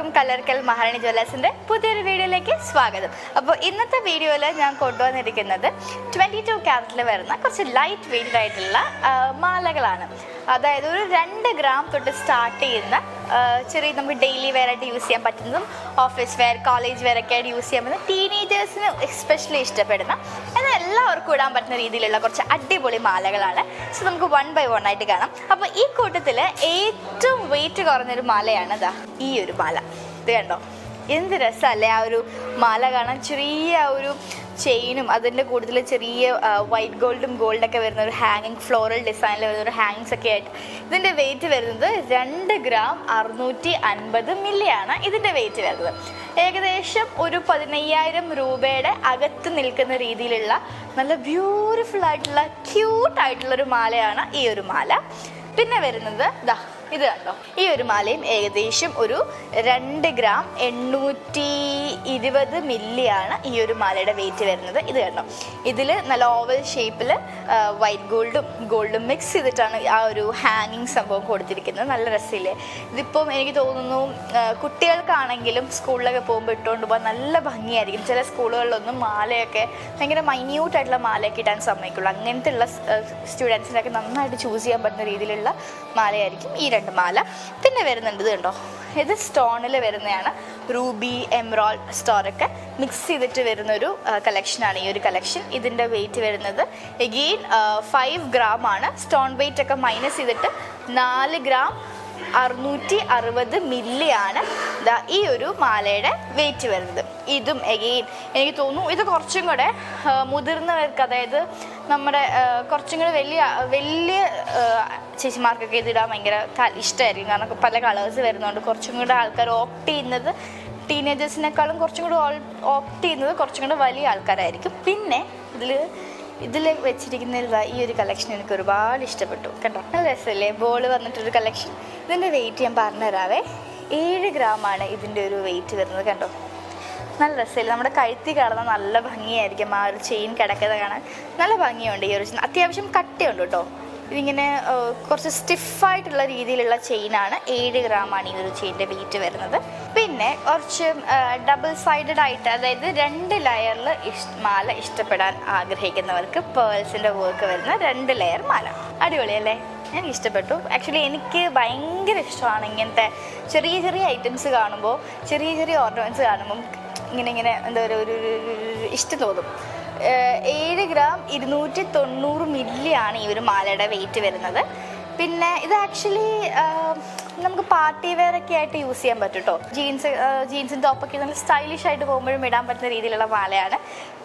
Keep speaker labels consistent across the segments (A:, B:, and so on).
A: എല്ലാവർക്കും കലർക്കൽ മഹാരാണി ജ്വല്ലേഴ്സിന്റെ പുതിയൊരു വീഡിയോയിലേക്ക് സ്വാഗതം. അപ്പോൾ ഇന്നത്തെ വീഡിയോയിൽ ഞാൻ കൊണ്ടുവന്നിരിക്കുന്നത് ട്വന്റി ടു ക്യാരറ്റിൽ വരുന്ന കുറച്ച് ലൈറ്റ് വെയിറ്റ് ആയിട്ടുള്ള മാലകളാണ്. അതായത് ഒരു രണ്ട് ഗ്രാം തൊട്ട് സ്റ്റാർട്ട് ചെയ്യുന്ന ചെറിയ നമുക്ക് ഡെയിലി വെയർ ആയിട്ട് യൂസ് ചെയ്യാൻ പറ്റുന്നതും ഓഫീസ് വെയർ കോളേജ് വെയർ ഒക്കെ ആയിട്ട് യൂസ് ചെയ്യാൻ പറ്റുന്ന ടീനേജേഴ്സിന് എസ്പെഷ്യലി ഇഷ്ടപ്പെടുന്ന എന്നാൽ എല്ലാവർക്കും ഇടാൻ പറ്റുന്ന രീതിയിലുള്ള കുറച്ച് അടിപൊളി മാലകളാണ്. സോ നമുക്ക് വൺ ബൈ വൺ ആയിട്ട് കാണാം. അപ്പോൾ ഈ കൂട്ടത്തിൽ ഏറ്റവും വെയിറ്റ് കുറഞ്ഞൊരു മാലയാണ് ഇതാ ഈ ഒരു മാല. ഇത് കണ്ടോ? എന്ത് രസമല്ലേ ആ ഒരു മാല കാണാൻ ചെറിയ ഒരു ചെയിനും അതിന്റെ കൂടുതൽ ചെറിയ വൈറ്റ് ഗോൾഡും ഗോൾഡൊക്കെ വരുന്ന ഒരു ഹാങ്ങിങ് ഫ്ലോറൽ ഡിസൈനിൽ വരുന്ന ഒരു ഹാങ്ങിങ്സ് ഒക്കെ ആയിട്ട് ഇതിന്റെ വെയിറ്റ് വരുന്നത് രണ്ട് ഗ്രാം അറുന്നൂറ്റി അൻപത് മില്ലിയാണ് ഇതിന്റെ വെയിറ്റ് വരുന്നത്. ഏകദേശം ഒരു പതിനയ്യായിരം രൂപയുടെ അകത്ത് നിൽക്കുന്ന രീതിയിലുള്ള നല്ല ബ്യൂട്ടിഫുൾ ആയിട്ടുള്ള ക്യൂട്ട് ആയിട്ടുള്ള ഒരു മാലയാണ് ഈ ഒരു മാല. പിന്നെ വരുന്നത് ദാ ഇത് കണ്ടോ? ഈ ഒരു മാലയും ഏകദേശം ഒരു രണ്ട് ഗ്രാം എണ്ണൂറ്റി ഇരുപത് മില്ലിയാണ് ഈ ഒരു മാലയുടെ വെയിറ്റ് വരുന്നത്. ഇത് കണ്ടോ? ഇതിൽ നല്ല ഓവൽ ഷേപ്പിൽ വൈറ്റ് ഗോൾഡും ഗോൾഡും മിക്സ് ചെയ്തിട്ടാണ് ആ ഒരു ഹാങ്ങിങ് സംഭവം കൊടുത്തിരിക്കുന്നത്. നല്ല രസമില്ലേ? ഇതിപ്പം എനിക്ക് തോന്നുന്നു കുട്ടികൾക്കാണെങ്കിലും സ്കൂളിലൊക്കെ പോകുമ്പോൾ ഇട്ടുകൊണ്ട് പോകാൻ നല്ല ഭംഗിയായിരിക്കും. ചില സ്കൂളുകളിലൊന്നും മാലയൊക്കെ ഭയങ്കര മൈന്യൂട്ടായിട്ടുള്ള മാലയൊക്കെ ഇടാൻ സമ്മതിക്കുള്ളൂ. അങ്ങനത്തെ ഉള്ള സ്റ്റുഡൻസിനൊക്കെ നന്നായിട്ട് ചൂസ് ചെയ്യാൻ പറ്റുന്ന രീതിയിലുള്ള മാലയായിരിക്കും ഈ രണ്ട് മാല. പിന്നെ വരുന്നുണ്ട് ഇത് കണ്ടോ? ഇത് സ്റ്റോണിൽ വരുന്നതാണ് റൂബി എംറോൾ സ്റ്റോറൊക്കെ മിക്സ് ചെയ്തിട്ട് വരുന്ന ഒരു കളക്ഷനാണ് ഈ ഒരു കളക്ഷൻ ഇതിന്റെ വെയിറ്റ് വരുന്നത് എഗെയിൻ ഫൈവ് ഗ്രാം ആണ്. സ്റ്റോൺ വെയിറ്റ് ഒക്കെ മൈനസ് ചെയ്തിട്ട് നാല് ഗ്രാം അറുന്നൂറ്റി അറുപത് മില്ലിയാണ് ദാ ഈ ഒരു മാലയുടെ വെയിറ്റ് വരുന്നത്. ഇതും എഗെയിൻ എനിക്ക് തോന്നുന്നു ഇത് കുറച്ചും കൂടെ മുതിർന്നവർക്ക് അതായത് നമ്മുടെ കുറച്ചും കൂടെ വലിയ വലിയ ചേച്ചിമാർക്കൊക്കെ ഇതിടാൻ ഭയങ്കര ഇഷ്ടമായിരിക്കും കാരണം പല കളേഴ്സ് വരുന്നതുകൊണ്ട് കുറച്ചും കൂടെ ആൾക്കാർ ഓപ്റ്റ് ചെയ്യുന്നത് ടീനേജേഴ്സിനേക്കാളും കുറച്ചും കൂടെ ഓപ്റ്റ് ചെയ്യുന്നത് കുറച്ചും കൂടെ വലിയ ആൾക്കാരായിരിക്കും. പിന്നെ ഇതിൽ ഇതിൽ വെച്ചിരിക്കുന്ന ഈ ഒരു കളക്ഷൻ എനിക്ക് ഒരുപാട് ഇഷ്ടപ്പെട്ടു. കണ്ടോ? നല്ല രസമല്ലേ? ബോൾ വന്നിട്ടൊരു കളക്ഷൻ ഇതിന്റെ വെയിറ്റ് ഞാൻ പറഞ്ഞുതരാവേ ഏഴ് ഗ്രാമാണ് ഇതിന്റെ ഒരു വെയിറ്റ് വരുന്നത് കണ്ടോ? നല്ല രസമില്ല? നമ്മുടെ കഴുത്തി കിടന്ന നല്ല ഭംഗിയായിരിക്കും. ആ ഒരു ചെയിൻ കിടക്കുന്നത് കാണാൻ നല്ല ഭംഗിയുണ്ട് ഈ ഒരു. അത്യാവശ്യം കട്ടിയുണ്ട് കേട്ടോ. ഇതിങ്ങനെ കുറച്ച് സ്റ്റിഫായിട്ടുള്ള രീതിയിലുള്ള ചെയിനാണ് ഏഴ് ഗ്രാമാണ് ഈ ഒരു ചെയിനിന്റെ വെയിറ്റ് വരുന്നത്. പിന്നെ കുറച്ച് ഡബിൾ സൈഡഡ് ആയിട്ട് അതായത് രണ്ട് ലെയറിൽ മാല ഇഷ്ടപ്പെടാൻ ആഗ്രഹിക്കുന്നവർക്ക് പേൾസിന്റെ വർക്ക് വരുന്ന രണ്ട് ലെയർ മാല. അടിപൊളിയല്ലേ? എനിക്ക് ഇഷ്ടപ്പെട്ടു. ആക്ച്വലി എനിക്ക് ഭയങ്കര ഇഷ്ടമാണ് ഇങ്ങനത്തെ ചെറിയ ചെറിയ ഐറ്റംസ് കാണുമ്പോൾ ചെറിയ ചെറിയ ഓർണമെന്റ്സ് കാണുമ്പം ഇങ്ങനെ ഇങ്ങനെ എന്താ പറയുക ഒരു ഇഷ്ടം തോന്നും. ഏഴ് ഗ്രാം ഇരുന്നൂറ്റി തൊണ്ണൂറ് മില്ലിയാണ് ഈ ഒരു മാലയുടെ വെയിറ്റ് വരുന്നത്. പിന്നെ ഇത് ആക്ച്വലി നമുക്ക് പാർട്ടി വെയർ ഒക്കെ ആയിട്ട് യൂസ് ചെയ്യാൻ പറ്റും കേട്ടോ ജീൻസ് ജീൻസും ടോപ്പൊക്കെ നല്ല സ്റ്റൈലിഷ് ആയിട്ട് പോകുമ്പോഴും ഇടാൻ പറ്റുന്ന രീതിയിലുള്ള മാലയാണ്.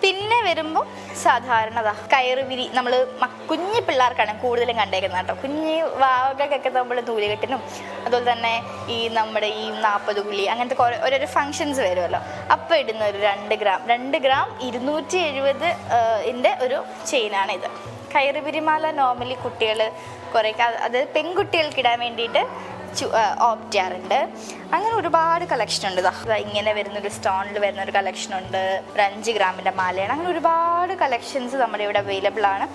A: പിന്നെ വരുമ്പോൾ സാധാരണ ദാ കയറ് വിരി നമ്മൾ കുഞ്ഞു പിള്ളേർക്കാണ് കൂടുതലും കണ്ടേക്കുന്നത് കേട്ടോ കുഞ്ഞ് വാവകൾക്കൊക്കെ നമ്മൾ നൂലുകെട്ടിനും അതുപോലെ തന്നെ ഈ നമ്മുടെ ഈ നാൽപ്പത് കുളി അങ്ങനത്തെ കുറേ ഓരോരോ ഫങ്ഷൻസ് വരുമല്ലോ അപ്പോൾ ഇടുന്ന ഒരു രണ്ട് ഗ്രാം രണ്ട് ഗ്രാം ഇരുന്നൂറ്റി എഴുപത് ഒരു ചെയിനാണ് ഇത് കയറ് പിരിമാല നോർമലി കുട്ടികൾ കുറേ അത് പെൺകുട്ടികൾക്ക് ഇടാൻ വേണ്ടിയിട്ട് ഓപ്റ്റ് ചെയ്യാറുണ്ട്. അങ്ങനെ ഒരുപാട് കളക്ഷൻ ഉണ്ട്. ഇങ്ങനെ വരുന്നൊരു സ്റ്റോണിൽ വരുന്നൊരു കളക്ഷൻ ഉണ്ട്. അഞ്ച് ഗ്രാമിന്റെ മാലയാണ്. അങ്ങനെ ഒരുപാട് കളക്ഷൻസ് നമ്മുടെ ഇവിടെ അവൈലബിൾ ആണ്.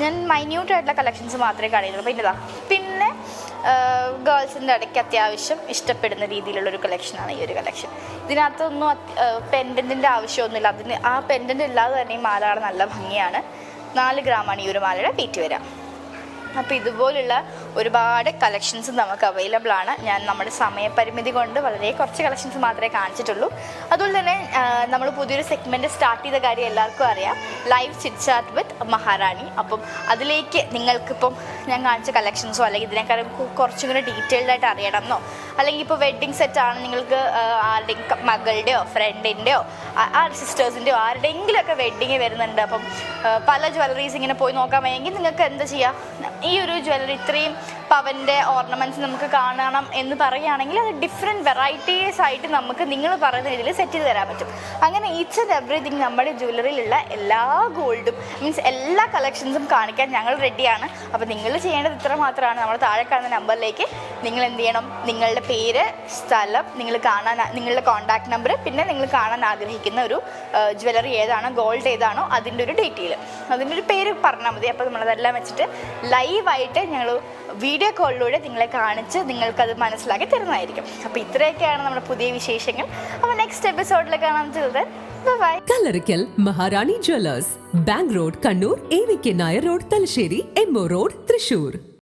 A: ഞാൻ മൈന്യൂട്ട് ആയിട്ടുള്ള കളക്ഷൻസ് മാത്രമേ കാണിയുള്ളൂ പിന്നെ പിന്നെ ഗേൾസിന്റെ ഇടയ്ക്ക് അത്യാവശ്യം ഇഷ്ടപ്പെടുന്ന രീതിയിലുള്ള ഒരു കളക്ഷനാണ് ഈ ഒരു കളക്ഷൻ ഇതിനകത്തൊന്നും പെൻഡന്റിന്റെ ആവശ്യമൊന്നുമില്ല. അതിന് ആ പെൻഡന്റ് ഇല്ലാതെ തന്നെ ഈ മാലകൾ നല്ല ഭംഗിയാണ്. നാല് ഗ്രാമാണ് ഈ ഒരു മാലയുടെ വെയിറ്റ് വരിക. അപ്പോൾ ഇതുപോലുള്ള ഒരുപാട് കളക്ഷൻസ് നമുക്ക് അവൈലബിൾ ആണ്. ഞാൻ നമ്മുടെ സമയപരിമിതി കൊണ്ട് വളരെ കുറച്ച് കളക്ഷൻസ് മാത്രമേ കാണിച്ചിട്ടുള്ളൂ. അതുപോലെ തന്നെ നമ്മൾ പുതിയൊരു സെഗ്മെന്റ് സ്റ്റാർട്ട് ചെയ്ത കാര്യം എല്ലാവർക്കും അറിയാം. Live chit chat with Maharani. അപ്പം അതിലേക്ക് നിങ്ങൾക്കിപ്പം ഞാൻ കാണിച്ച കളക്ഷൻസോ അല്ലെങ്കിൽ ഇതിനേക്കാളും കുറച്ചും കൂടെ ഡീറ്റെയിൽഡ് ആയിട്ട് അറിയണമെന്നോ അല്ലെങ്കിൽ ഇപ്പോൾ വെഡ്ഡിങ് ആണ് നിങ്ങൾക്ക് ആരുടെയും മകളുടെയോ ഫ്രണ്ടിന്റെയോ ആ സിസ്റ്റേഴ്സിന്റെയോ ആരുടെയെങ്കിലും ഒക്കെ വെഡ്ഡിങ് വരുന്നുണ്ട്. അപ്പം പല ജ്വല്ലറീസ് ഇങ്ങനെ പോയി നോക്കാൻ വയ്യെങ്കിൽ നിങ്ങൾക്ക് എന്താ ചെയ്യുക ഈ ഒരു ജ്വല്ലറി ഇത്രയും പവന്റെ ഓർണമെന്റ്സ് നമുക്ക് കാണണം എന്ന് പറയുകയാണെങ്കിൽ അത് ഡിഫറെന്റ് വെറൈറ്റീസ് ആയിട്ട് നമുക്ക് നിങ്ങൾ പറയുന്ന രീതിയിൽ സെറ്റ് ചെയ്ത് തരാൻ പറ്റും. അങ്ങനെ ഈച്ച് ആൻഡ് എവറിഥിങ് നമ്മുടെ ജ്വല്ലറിയിലുള്ള എല്ലാ ഗോൾഡും മീൻസ് എല്ലാ കളക്ഷൻസും കാണിക്കാൻ ഞങ്ങൾ റെഡിയാണ് അപ്പോൾ നിങ്ങൾ ചെയ്യേണ്ടത് ഇത്ര മാത്രമാണ്. നമ്മുടെ താഴെ കാണുന്ന നമ്പറിലേക്ക് നിങ്ങൾ എന്ത് ചെയ്യണം? നിങ്ങളുടെ പേര് സ്ഥലം നിങ്ങൾ കാണാൻ നിങ്ങളുടെ കോൺടാക്ട് നമ്പർ പിന്നെ നിങ്ങൾ കാണാൻ ആഗ്രഹിക്കുന്ന ഒരു ജ്വല്ലറി ഏതാണോ ഗോൾഡ് ഏതാണോ അതിന്റെ ഒരു ഡീറ്റെയിൽ അതിന്റെ ഒരു പേര് പറഞ്ഞാൽ മതി. അപ്പോൾ നമ്മളതെല്ലാം വെച്ചിട്ട് ലൈവായിട്ട് ഞങ്ങൾ വീഡിയോ വീഡിയോ കോളിലൂടെ നിങ്ങളെ കാണിച്ച് നിങ്ങൾക്കത് മനസ്സിലാക്കി തരുന്നതായിരിക്കും. അപ്പോൾ ഇത്രയൊക്കെയാണ് നമ്മുടെ പുതിയ വിശേഷങ്ങൾ. അപ്പോൾ നെക്സ്റ്റ് എപ്പിസോഡിൽ കാണാൻ children
B: Kallarikkal Maharani jewellers. Bank road Kannur A V K Nair road Thalassery MO road Thrissur.